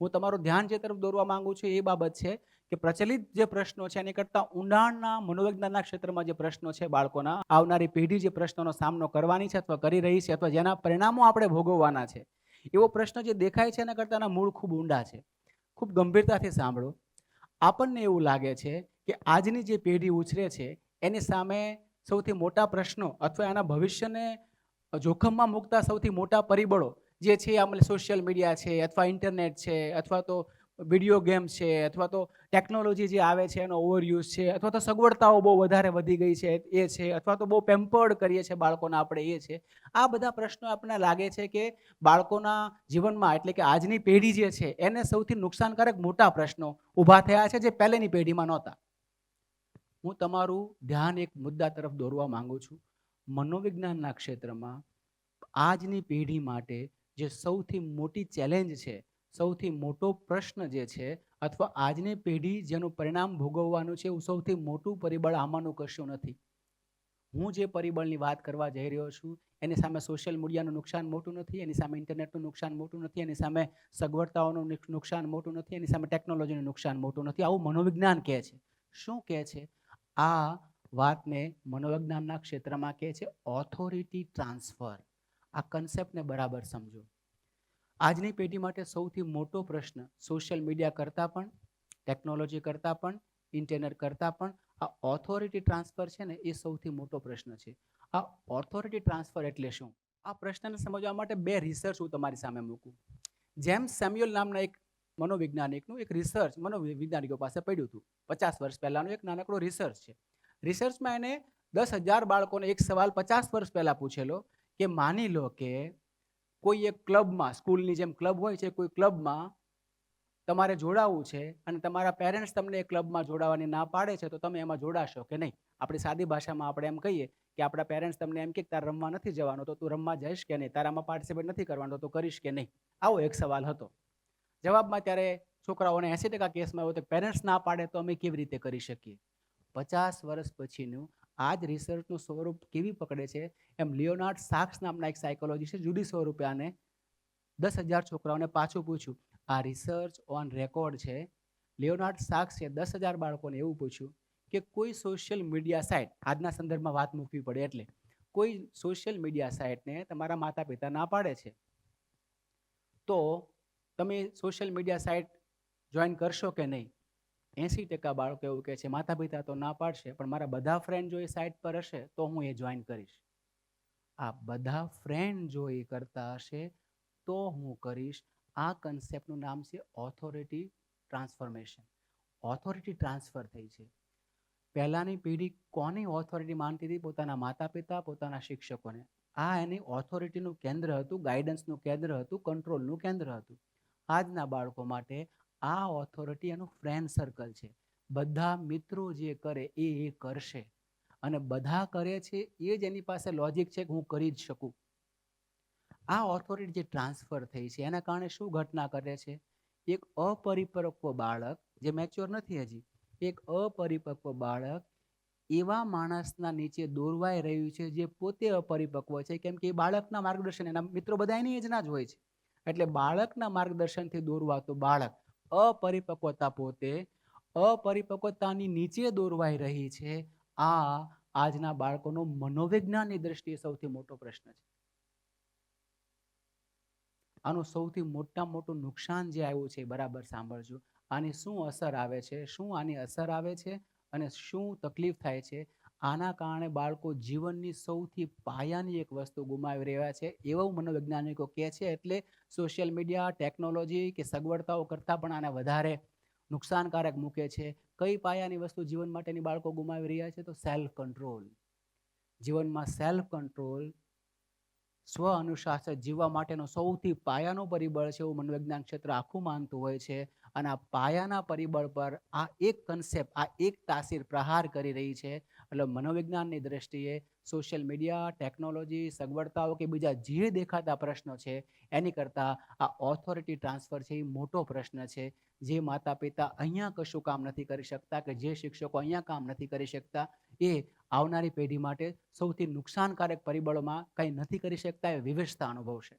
હું તમારું ધ્યાન જે તરફ દોરવા માંગુ છું એ બાબત છે કે પ્રચલિત જે પ્રશ્નો છે એની કરતાં ઊંડાણના મનોવિજ્ઞાનના ક્ષેત્રમાં જે પ્રશ્નો છે બાળકોના, આવનારી પેઢી જે પ્રશ્નોનો સામનો કરવાની છે અથવા કરી રહી છે અથવા જેના પરિણામો આપણે ભોગવવાના છે, એવો પ્રશ્ન જે દેખાય છે એના કરતાં મૂળ ખૂબ ઊંડા છે. ખૂબ ગંભીરતાથી સાંભળો. આપણને એવું લાગે છે કે આજની જે પેઢી ઉછરે છે એની સામે સૌથી મોટા પ્રશ્નો અથવા એના ભવિષ્યને જોખમમાં મૂકતા સૌથી મોટા પરિબળો જે છે આમાં સોશિયલ મીડિયા છે અથવા ઇન્ટરનેટ છે અથવા તો વીડિયો ગેમ્સ છે અથવા તો ટેકનોલોજી જે આવે છે એનો ઓવરયુઝ છે અથવા તો સગવડતાઓ બહુ વધારે વધી ગઈ છે એ છે અથવા તો બહુ પેમ્પર્ડ કરીએ છીએ બાળકોને આપણે એ છે. આ બધા પ્રશ્નો આપણને લાગે છે કે બાળકોના જીવનમાં એટલે કે આજની પેઢી જે છે એને સૌથી નુકસાનકારક મોટા પ્રશ્નો ઊભા થયા છે જે પહેલેની પેઢીમાં નહોતા. હું તમારું ધ્યાન એક મુદ્દા તરફ દોરવા માંગુ છું. મનોવિજ્ઞાનના ક્ષેત્રમાં આજની પેઢી માટે જે સૌથી મોટી ચેલેન્જ છે, સૌથી મોટો પ્રશ્ન જે છે અથવા આજની પેઢી જેનું પરિણામ ભોગવવાનું છે એવું સૌથી મોટું પરિબળ આમાંનું કશું નથી. હું જે પરિબળની વાત કરવા જઈ રહ્યો છું, એની સામે સોશિયલ મીડિયાનું નુકસાન મોટું નથી, એની સામે ઇન્ટરનેટનું નુકસાન મોટું નથી, એની સામે સગવડતાઓનું નુકસાન મોટું નથી, એની સામે ટેકનોલોજીનું નુકસાન મોટું નથી. આવું મનોવિજ્ઞાન કહે છે. શું કહે છે? આ વાતને મનોવિજ્ઞાનના ક્ષેત્રમાં કહે છે ઓથોરિટી ટ્રાન્સફર આ કન્સેપ્ટને બરાબર સમજો. આજની પેઢી માટે સૌથી મોટો પ્રશ્ન સોશિયલ મીડિયા કરતાં પણ ટેકનોલોજી કરતાં પણ ઇન્ટરનેટ કરતાં પણ, આ ઓથોરિટી ટ્રાન્સફર છે ને એ સૌથી મોટો પ્રશ્ન છે. આ ઓથોરિટી ટ્રાન્સફર એટલે શું? આ પ્રશ્નને સમજવા માટે બે રિસર્ચ હું તમારી સામે મૂકું. જેમ સેમ્યુઅલ નામના એક મનોવૈજ્ઞાનિકનું એક રિસર્ચ મનોવૈજ્ઞાનિકો પાસે પડ્યું હતું. પચાસ વર્ષ પહેલાંનું એક નાનકડો રિસર્ચ છે. રિસર્ચમાં એને દસ હજાર બાળકોને એક સવાલ પચાસ વર્ષ પહેલાં પૂછેલો કે માની લો કે કોઈ એક ક્લબમાં, સ્કૂલની જેમ ક્લબ હોય છે, કોઈ ક્લબમાં તમારે જોડાવવું છે અને તમારા પેરેન્ટ્સ તમને એ ક્લબમાં જોડાવાની ના પાડે છે, તો તમે એમાં જોડાશો કે નહીં? આપણી સાદી ભાષામાં આપણે એમ કહીએ કે આપણા પેરેન્ટ્સ તમને એમ કે તારે રમવા નથી જવાનો, તો તું રમવા જઈશ કે નહીં? તારામાં પાર્ટિસિપેટ નથી કરવાનો, તો કરીશ કે નહીં? આવો એક સવાલ હતો. જવાબમાં ત્યારે છોકરાઓને એંસી ટકા કેસમાં એવું તો પેરેન્ટ્સ ના પાડે તો અમે કેવી રીતે કરી શકીએ? પચાસ વર્ષ પછીનું આ જ રિસર્ચનું સ્વરૂપ કેવી પકડે છે? એમ લિયોનાર્ડ સાક્સ નામના એક સાયકોલોજી છે, જુદી સ્વરૂપે આને દસ હજાર છોકરાઓને પાછું પૂછ્યું. આ રિસર્ચ ઓન રેકોર્ડ છે. લિયોનાર્ડ સાક્સે દસ હજાર બાળકોને એવું પૂછ્યું કે કોઈ સોશિયલ મીડિયા સાઇટ આજના સંદર્ભમાં વાત મૂકવી પડે એટલે, કોઈ સોશિયલ મીડિયા સાઇટને તમારા માતા પિતા ના પાડે છે? તો તમે સોશિયલ મીડિયા સાઇટ જોઈન કરશો કે નહીં? એંસી ટકા બાળકો એવું કહે છે માતા પિતા તો ના પાડશે, પણ મારા બધા ફ્રેન્ડ જો એ સાઇટ પર હશે, તો હું એ જોઈન કરીશ. આ બધા ફ્રેન્ડ જો એ કરતા હશે, તો હું કરીશ. આ કન્સેપ્ટનું નામ છે ઓથોરિટી ટ્રાન્સફોર્મેશન ઓથોરિટી ટ્રાન્સફર થઈ છે. પહેલાંની પેઢી કોની ઓથોરિટી માનતી હતી? પોતાના માતા પિતા પોતાના શિક્ષકોને. આ એની ઓથોરિટીનું કેન્દ્ર હતું ગાઈડન્સનું કેન્દ્ર હતું કંટ્રોલનું કેન્દ્ર હતું. આજના બાળકો માટે આ ઓથોરિટી એનું ફ્રેન્ડ સર્કલ છે. બધા મિત્રો જે કરે એ એ કરશે. અને બધા કરે છે એ જ એની પાસે લોજિક છે કે હું કરી જ શકું. આ ઓથોરિટી જે ટ્રાન્સફર થઈ છે એના કારણે શું ઘટના કરે છે? એક અપરિપક્વ બાળક, જે મેચ્યોર નથી હજી, એક અપરિપક્વ બાળક એવા માણસના નીચે દોરવાઈ રહ્યું છે જે પોતે અપરિપક્વ છે. કેમ કે એ બાળકના માર્ગદર્શન, એના મિત્રો બધા એની એજના જ હોય છે. એટલે બાળકના માર્ગદર્શનથી દોરવાતું બાળક અપરિપક્વતા પોતે અપરિપક્વતાની નીચે દોરવાઈ રહી છે. આ આજના બાળકોનો મનોવિજ્ઞાનની દ્રષ્ટિએ સૌથી મોટો પ્રશ્ન છે. આનું સૌથી મોટા મોટું નુકસાન જે આવ્યું છે બરાબર સાંભળજો. આની શું અસર આવે છે? શું આની અસર આવે છે? અને શું તકલીફ થાય છે? આના કારણે બાળકો જીવનની સૌથી પાયાની એક વસ્તુ ગુમાવી રહ્યા છે એવું મનોવૈજ્ઞાનિકો કહે છે એટલે સોશિયલ મીડિયા, ટેકનોલોજી કે સગવડતાઓ કરતાં પણ આને વધારે નુકસાનકારક મૂકે છે. કઈ પાયાની વસ્તુ જીવન માટેની બાળકો ગુમાવી રહ્યા છે તો સેલ્ફ કંટ્રોલ જીવનમાં સેલ્ફ કંટ્રોલ સ્વ અનુશાસન જીવવા માટેનો સૌથી પાયાનો પરિબળ છે એવું મનોવિજ્ઞાન ક્ષેત્ર આખું માનતું હોય છે. અને આ પાયાના પરિબળ પર આ એક કન્સેપ્ટ આ એક તાસીર પ્રહાર કરી રહી છે. એટલે મનોવિજ્ઞાનની દ્રષ્ટિએ સોશિયલ મીડિયા ટેકનોલોજી સગવડતાઓ કે બીજા જે દેખાતા પ્રશ્નો છે, એની કરતાં આ ઓથોરિટી ટ્રાન્સફર છે એ મોટો પ્રશ્ન છે. જે માતા પિતા અહીંયા કશું કામ નથી કરી શકતા કે જે શિક્ષકો અહીંયા કામ નથી કરી શકતા, એ આવનારી પેઢી માટે સૌથી નુકસાનકારક પરિબળોમાં કંઈ નથી કરી શકતા, એ વિવેશતા અનુભવશે.